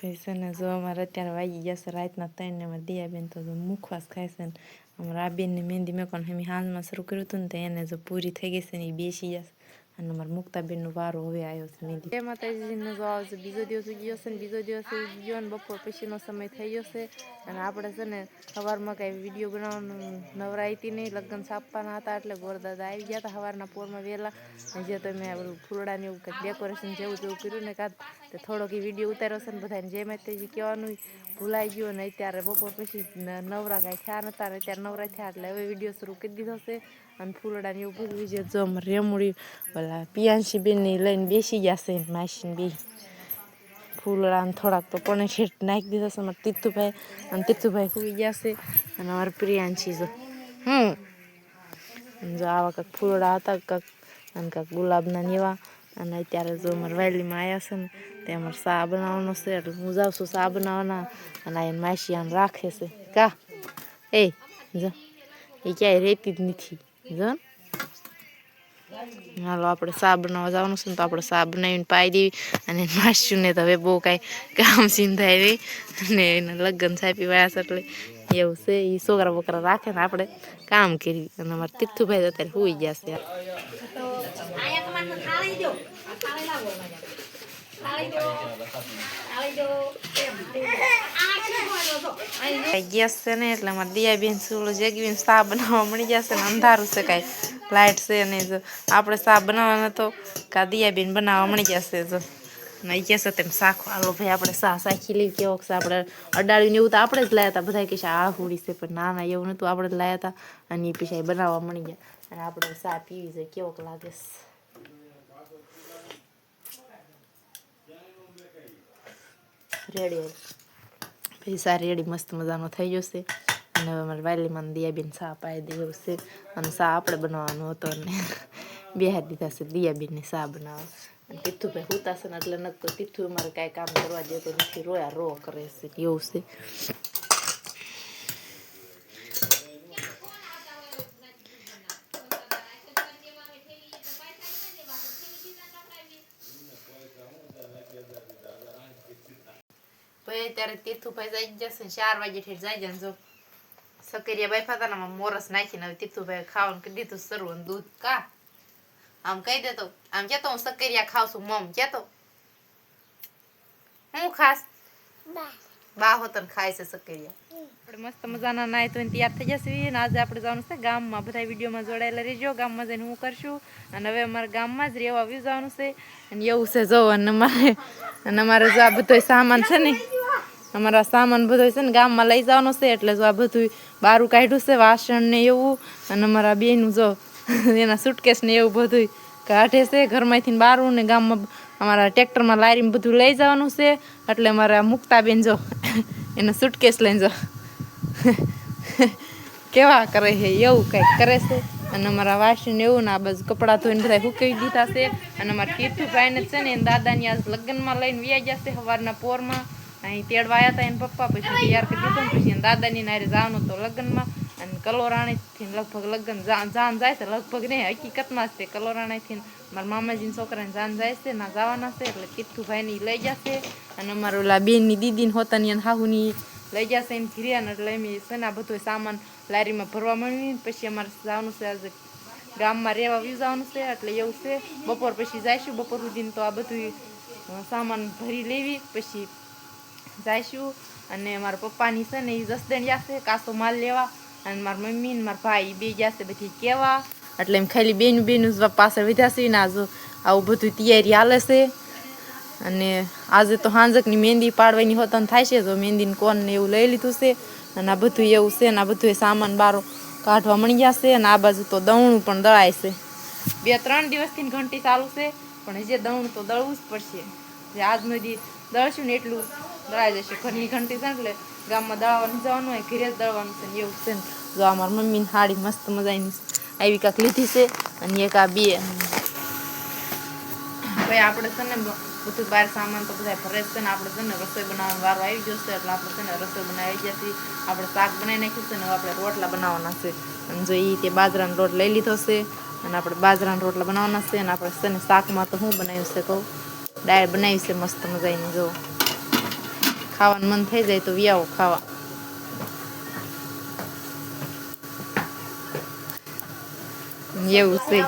પછી છે ને જો અમારે અત્યારે વાગી ગયા છે રાતના ત્રણ ને અમારે દિયાબેન તો મુખવાસ ખાય છે ને અમારા બેનની મહેંદી મેં પણ અમે હાલમાં શરૂ કર્યું હતું ને તો એને જો પૂરી થઈ ગઈ છે ને એ બેસી જશે અને અમારા મુક્તાબેનનો વારો હવે આવ્યો છે મહેંદી એ માતાજીનો જો આવશે, બીજો દિવસ ગયો છે ને બીજો દિવસ ગયો ને બપોર પછીનો સમય થઈ ગયો છે. અને આપણે છે ને સવારમાં કાંઈ વીડિયો બનાવવાનું નવરાયતી નહીં, લગ્ન સાપવાના હતા એટલે ગોરદાદા આવી ગયા હતા સવારના પોરમાં વહેલા. અને જે તમે ઓલું ફૂલડાને એવું કંઈક ડેકોરેશન જેવું જેવું કર્યું ને કાં તો થોડોક એ વીડિયો ઉતાર્યો છે ને બધાને જે માતાજી કહેવાનું. ભૂલાઈ ગયું ને અત્યારે બપોર પછી નવરા કાંઈ થયા નતા અને અત્યારે નવરા થયા એટલે હવે વીડિયો શરૂ કરી દીધો છે. અને ફૂલડા ને એવું બધું વિજય જો અમારે રેમુડી ઓલા પિયાંશી બેન ને લઈને બેસી છે માસીને બી ફૂલડા ને થોડાક તો પણ શેઠ નાખી દીધા છે અમારે તીર્થુભાઈ અને તીર્થુભાઈ ગયા છે અને અમારે પ્રિયાંશી જો હમ જો આવા કાંઈક ફૂલડા હતા કાંક અને કાંક ગુલાબના ને એવા અને અત્યારે જો અમારે વાયલીમાં આવ્યા છે ને તે અમારે સા બનાવવાનો છે એટલે હું જાઉં છું સા બનાવવાના અને આ માસી આમ રાખે છે કા એ જો એ ક્યાંય રહેતી જ નથી જો. હાલો, આપણે સા બનાવવા જવાનું છે ને તો આપણે સા બનાવીને પાઈ દેવી અને માસીને તો હવે બહુ કાંઈ કામ સિંધાય નહીં અને એને લગ્ન સાપી વાયા છે એટલે એવું છે એ છોકરા બોકરા રાખે ને આપણે કામ કરી અને અમારે તીર્થુભાઈ તો અત્યારે હોઈ ગયા છે આયા ગેસ છે ને એટલે મારે દિયાબેન સુલો જગીબેન સા બનાવવા મળી જશે ને અંધારું છે કાંઈ. લાઇટ છે ને જો. આપણે સા બનાવવાનો તો કા દિયાબેન બનાવવા મળી જશે જો. ને એ કહેશે તેમ શાખો હાલો ભાઈ, આપણે સા સાખી લઈ કેવો છે, આપણે અડાડીને એવું તો આપણે જ લાયા હતા. બધા કહેશે આ હુડી છે. પણ ના ના, એવું નહોતું. આપણે જ લાયા હતા. અને એ પછી બનાવવા મળી ગયા. અને આપણે સા પીવી છે. કેવોક લાગે છે. રેડી પૈસા રેડી મસ્ત મજાનો થઈ જશે અને હવે અમારે મને દિયાબીન સા પાઈ દેવું છે અને સા આપણે બનાવવાનો હતો અને બિહાર દીધા છે દિયાબેનને સા બનાવવા અને તીથુભાઈ ભાઈ છે ને એટલે નક્કો તીથું અમારે કાંઈ કામ કરવા દેતો નથી રોયા રો કરે છે એવું છે ભાઈ અત્યારે તીર્થુભાઈ જાય જશે ને ચાર વાગે ઠેર જાય જશે જો સકરિયા બાઈ ફાતાનામાં મોરસ નાખીને હવે તીર્થુભાઈ ખાવાનું કરી દીધું સરવું દૂધ કા આમ કહી દેતો આમ કેતો હું સકરિયા ખાવ છું મમ કેતો હું ખાસ બા હોતન ખાય છે સકરિયા આપણે મસ્ત મજાના નાય તો તૈયાર થઈ જશે અને આજે આપણે જવાનું છે ગામમાં બધા વિડીયોમાં જોડાયેલા રહેજો ગામમાં જઈને હું કરશું અને હવે અમારે ગામમાં જ રહેવા આવ્યું જવાનું છે અને એવું છે જો અને અમારે અને અમારે જો આ બધો સામાન છે ને અમારા સામાન બધો છે ને ગામમાં લઈ જવાનો છે, એટલે જો આ બધું બારું કાઢ્યું છે, વાસણ ને એવું. અને અમારા બેનું જો એના સુટકેસ ને એવું બધું કાઢે છે, ઘરમાંથી બારું ને ગામમાં અમારા ટ્રેક્ટરમાં લારીમાં બધું લઈ જવાનું છે. એટલે અમારા મુક્તા બેન જો એના સુટકેસ લઈને જો કેવા કરે છે, એવું કંઈક કરે છે. અને અમારા વાસણ એવું ને આ બાજુ કપડાં ધોઈને બધા હુકવી દીધા છે. અને અમારા કીર્તુભાઈને છે ને દાદાની આજ લગ્નમાં લઈને વ્યાઈ ગયા છે, સવારના પોરમાં. અહીં તેડવા આવ્યા હતા, એના પપ્પા પછી તૈયાર કરી દીધું ને પછી દાદાની નારે જવાનું તો લગ્નમાં. અને કલોરાણીથી લગભગ લગ્ન જાન જાય છે, લગભગ નહીં, હકીકતમાં જ તે કલોરાણીથી મારા મામાજીના છોકરાને જાન જાય છે, ના જવાના છે, એટલે તીર્થુભાઈને ઈ લઈ જશે અને અમારા ઓલા બેનની દીદીને હોતાની અને હાહુની લઈ જશે એમ ઘીર્યા એટલે એમ છે ને બધો સામાન લારીમાં ભરવા માંડી પછી અમારે જવાનું છે, આજે ગામમાં રહેવા જવાનું છે, એટલે એવું છે. બપોર પછી જઈશું, બપોર સુધીને તો આ બધું સામાન ભરી લેવી, પછી જઈશું અને મારા પપ્પાની છે ને એ જસદણ જશે, કાસો માલ લેવા અને મારા મમ્મી ને મારા ભાઈ બે જશે બધી કહેવા એટલે એમ ખાલી બેનું બેનું જ પાછળ ને આજ આવું બધું તૈયારી હાલે છે. અને આજે તો હાંજકની મહેંદી પાડવાની હોતન થાય છે, તો મહેંદીને કોન ને એવું લઈ લીધું છે. અને આ બધું એવું છે ને આ બધું સામાન બારો કાઢવા મળી જશે અને આ બાજુ તો દવણું પણ દળાય છે. બે ત્રણ દિવસથી ઘંટી ચાલુ છે, પણ હજી દવણું તો દળવું જ પડશે. જે આજનો જે દળશું ને એટલું દળાઈ જશે. ઘરની ઘંટી છે એટલે ગામમાં દળવાનું જવાનું હોય, ઘરે જ દળવાનું છે એવું છે ને. જો આ મારા મમ્મીની સાડી મસ્ત મજાની આવી કાંક લીધી છે અને એક આ બે. ભાઈ આપણે છે ને બધું બહાર સામાન તો બધા ભરે છે ને. આપણે છે ને રસોઈ બનાવવાનો વારો આવી ગયો છે એટલે આપણે છે ને રસોઈ બનાવી જશે આપણે શાક બનાવી નાખ્યું છે ને. આપણે રોટલા બનાવવાના છે. અને જો એ તે બાજરાનો રોટ લઈ લીધો છે અને આપણે બાજરાના રોટલા બનાવવાના છે અને આપણે છે ને શાકમાં તો શું બનાવ્યું છે કહું? દાળ બનાવી છે મસ્ત મજાની, જો. ખાવાનું મન થઈ જાય તો વ્યાવો ખાવા. એવું છે.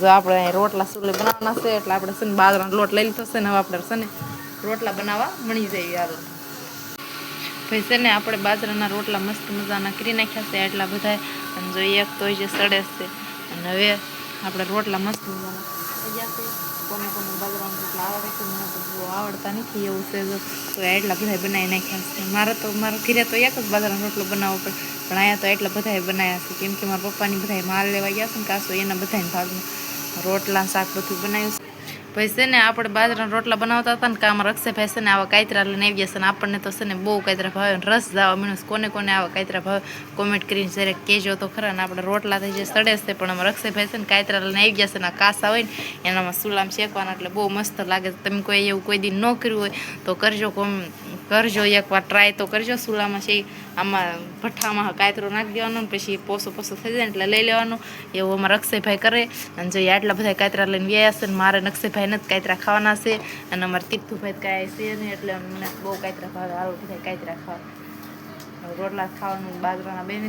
જો આપણે રોટલા સુલે બનાવવાના છે, એટલે આપણે છે ને બાજરાનો લોટ લઈ લીધો છે ને હવે આપણે છે ને રોટલા બનાવવા મળી જાય હાલો ભાઈ છે ને આપણે બાજરાના રોટલા મસ્ત મજાના કરી નાખ્યા છે એટલા બધા અને જો એક તો જે સડે છે. અને હવે આપણે રોટલા મસ્ત મજાના. કોને કોને બાજરાના રોટલા આવડે છે મને તો બહુ આવડતા નથી એવું છે તો એટલા બધા બનાવી નાખ્યા છે. મારે તો, મારા ઘરે તો એક જ બાજરાનો રોટલો બનાવવો પડે, પણ અહીંયા તો એટલા બધાય બનાવ્યા છે. કેમ કે મારા પપ્પાની બધાય માલ લેવા ગયા છે ને કાસો એના બધાય ભાગમાં રોટલા, શાક બધું બનાવ્યું છે. ભાઈ છે ને આપણે બાજરાના રોટલા બનાવતા હતા ને કામ રક્ષાભાઈ છે ને આવા કાયતરા લઈને આવી જશે ને આપણને તો છે ને બહુ કાયતરા ભાવે રસ જવા મીણસ કોને કોને આવા કાયતરા ભાવે? કોમેન્ટ કરીને જ્યારે કહેજો તો ખરા ને આપણે રોટલા થઈ જાય સડે છે પણ આમાં રક્ષાભાઈ છે ને કાયતરા લઈને આવી જશે ને કાસા હોય ને એનામાં સુલામ શેકવાના એટલે બહુ મસ્ત લાગે તમે કોઈ એવું કોઈ દિન ન કર્યું હોય તો કરજો કોમ. કરજો, એકવાર ટ્રાય તો કરજો. સુલામાં છે આમાં ભઠ્ઠામાં કાયતરો નાખી દેવાનો ને પછી પોસો પોસો થઈ જાય એટલે લઈ લેવાનું. એવું અમારા અક્ષયભાઈ કરે. અને જો આટલા બધા કાયતરા લઈને વ્યાયા છે ને મારે અક્ષયભાઈને જ કાયતરા ખાવાના છે. અને અમારે તીર્થુભાઈ કાંઈ છે નહીં એટલે અમને બહુ કાયતરા ભાવે. આવું બધા કાયતરા ખાવા. રોટલા ખાવાનું બાજરાના બેન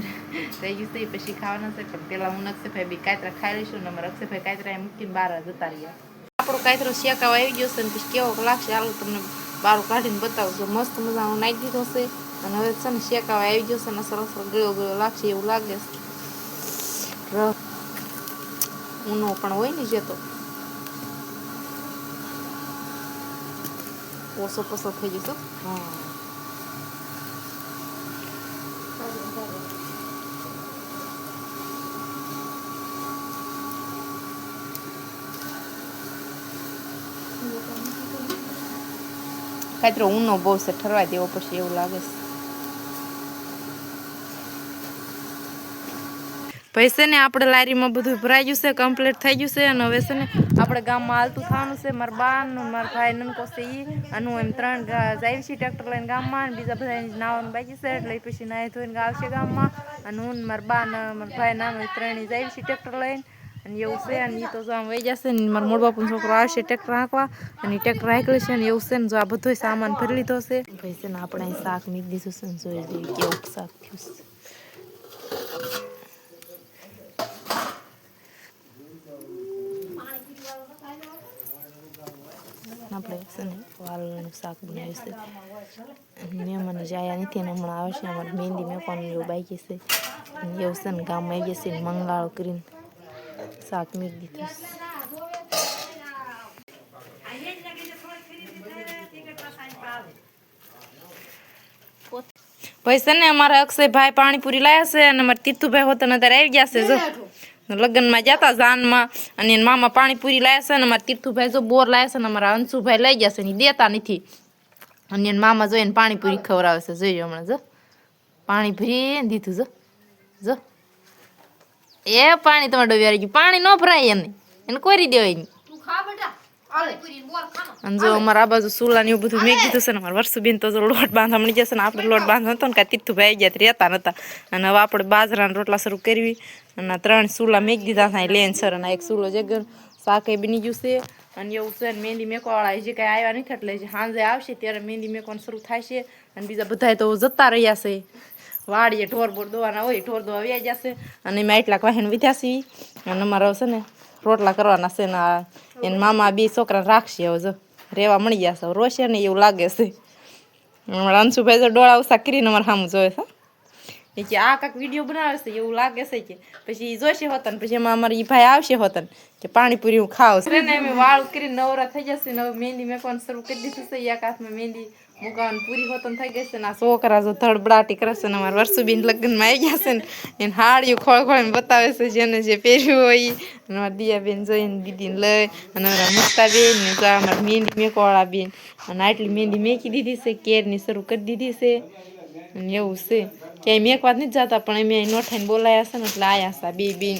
થઈ ગયું છે પછી ખાવાના છે. પણ પહેલાં હું અક્ષયભાઈ બી કાયતરા ખાઈ લઈશું ને અમારા અક્ષયભાઈ કાયતરા મૂકીને બહાર જતા રહ્યા આપણો કાયતરો શેકાવા આવી ગયો છે ને પછી કેવો લાગશે? હાલો તમને બારું કાઢીને બતાવજો મસ્ત મજાનો નાખી દીધો છે. અને હવે છે ને શેકાવા આવી ગયો છે અને સરસ ગળ્યો ગળ્યો લાગશે એવું લાગે છે. ઊનો પણ હોય ને જે તો. પોસો પોસો થઈ જશે. હા. કાંઈ ઊનો બહુ છે, ઠરવા દેવો પછી એવું લાગે છે. ભાઈ છે ને આપણે લારીમાં બધું ભરાઈ ગયું છે કમ્પ્લીટ થઈ ગયું છે અને હવે છે ને આપણે ગામમાં હાલતું થવાનું છે. મારા બા ને મારા ભાઈ નનકો છે ઈ, અને એમ ત્રણ જાય છે ટ્રેક્ટર લઈને ગામમાં બીજા બધા નાવાનું બાકી છે. એટલે પછી નાહી ધોઈને આવશે ગામમાં. અને હું મારા બા મારા ભાઈ નાનું ત્રણેય જાય છે ટ્રેક્ટર લઈને. અને એવું છે, અને તો જો આમ વહી જશે ને મારા મોડ બાપુનો છોકરો આવશે ટ્રેક્ટર હાંકવા અને ટેક્ટર હાંકલે છે ને એવું છે, ને જો આ બધો સામાન ભરી લીધો છે. ભાઈ છે ને, આપણે અહીં શાક મૂકી દીધું છે, ને જોઈ જઈએ કેવું શાક થયું છે. આપણે છે ને વાલનું શાક બનાવ્યું છે. મહેમાન જ આવ્યા નથી, અને હમણાં આવશે, અમારે મહેંદી મેકવાનું એવું બાકી છે. એવું છે ને ગામમાં આવી જશે મંગાળો કરીને. શાક મૂકી દીધું ભાઈ છે ને અમારા અક્ષયભાઈ પાણીપુરી લાયા છે અને અમારા તીર્થુભાઈ હોતા અત્યારે આવી ગયા છે જો લગ્નમાં જતા જાનમાં અને એના મામા પાણીપુરી લાયા છે અને અમારા તીર્થુભાઈ જો બોર લાયા છે ને અમારા અંશુભાઈ લઈ ગયા છે ને દેતા નથી અને એના મામા જોઈને પાણીપુરી ખવડાવે છે જોઈ હમણાં જો પાણી ભરી દીધું જો જો એ પાણી તમારે ડોબી ગયું. પાણી ન ભરાય એને. એને કોરી દેવાય અને જો અમારા આ બાજુ સુલા ને એવું બધું મેં કીધું છે ને વર્ષો વર્ષુબેન તો લોટ બાંધવા મળી જશે ને આપણે લોટ બાંધવા હતો ને કાંઈ તીર્થું ભાઈ ગયા રહેતા નતા. અને હવે આપણે બાજરાના રોટલા શરૂ કરવી. અને ત્રણ સુલા મેં દીધા હતા લેન સર અને એક સુલો જગર શાક એ બની ગયું છે. અને એવું છે અને મહેંદી મેકવાવાળા હજી કાંઈ આવ્યા નથી એટલે હજી સાંજે આવશે ત્યારે મહેંદી મેકવાનું શરૂ થાય છે. અને બીજા બધા તો જતા રહ્યા છે. વાડીએ ઢોર બોર દોવાના હોય, ઢોર દોવા વ્યાઈ જશે. અને એમાં એટલાક વાહીને વિધ્યા છે. અને અમારા છે ને, રોટલા કરવાના છે ને એના મામા બે છોકરાને રાખશે હવે જો. રહેવા મળી જશે રોશે ને એવું લાગે છે. અમારા અંશુભાઈ તો ડોળા ઉસા કરીને અમારે સામું જોવે છે. એ કે આ કાંક વીડિયો બનાવે છે, એવું લાગે છે કે. પછી ઈ જોશે ને, પછી એમાં અમારે ઈ ભાઈ આવશે હોતન કે પાણીપુરી હું ખાવ છે. વાળ કરીને નવરા થઈ જશે ને મહેંદી મેં પણ શરૂ કરી દીધું છે, એક હાથમાં મહેંદી મુકાવાનું પૂરી હોતન થઈ ગઈ છે ને આ છોકરા જો ધડબડાટી કરે છે ને અમારા વર્ષુબીન લગ્નમાં આવી ગયા છે ને, એને હાડિયું ખોળ ખોળીને બતાવે છે જેને જે પહેર્યું હોય. અને અમારા દિયાબેન જઈને દીદીને લઈ, અને અમારા મુક્તાબેન ને જો અમારા મહેંદી મેકવાળા બેન અને આટલી મહેંદી મેકી દીધી છે, કેરની શરૂ કરી દીધી છે. અને એવું છે. ક્યાંય મેકવા જ નથી જતા, પણ અમે નોઠાઈને બોલાયા છે ને, એટલે આયા હતા બે બેન.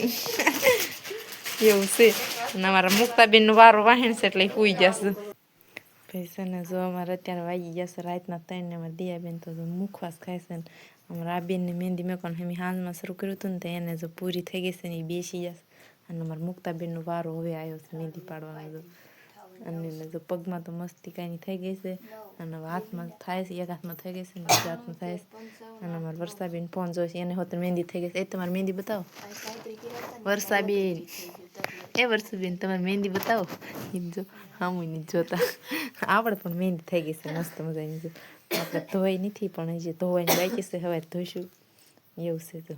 એવું છે. અને અમારા મુક્તાબેનનો વારો વાહેણ છે, એટલે સુઈ જશે. ભાઈ છે ને જો અમારે અત્યારે વાગી ગયા છે રાતના ત્રણ ને અમારે દિયાબેન તો મુખવાસ ખાય છે ને અમારા આ બેનને મહેંદી પણ અમે હાલમાં શરૂ કર્યું હતું ને તો એને જો પૂરી થઈ ગઈ છે ને એ બેસી જશે અને અમારા મુક્તાબેનનો વારો હવે આવ્યો છે મહેંદી પાડવાનો જો અને જો પગમાં તો મસ્તી કાંઈ થઈ ગઈ છે અને હાથમાં થાય છે એક હાથમાં થઈ ગઈ છે ને બીજા હાથમાં થાય છે અને અમારે વર્ષાબેન ફોન જોઈ છે એને હોત મહેંદી થઈ ગઈ છે એ તમારી મહેંદી બતાવો વર્ષાબેન એ વર્ષાબેન તમારી મહેંદી બતાવો જો હામું નહીં જોતા. આપણે પણ મહેનત થઈ ગઈ છે, મસ્ત મજાની આપણે ધોઈ નથી, પણ હજી ધોવાની બાકી છે હવે ધોઈશું. એવું છે તો.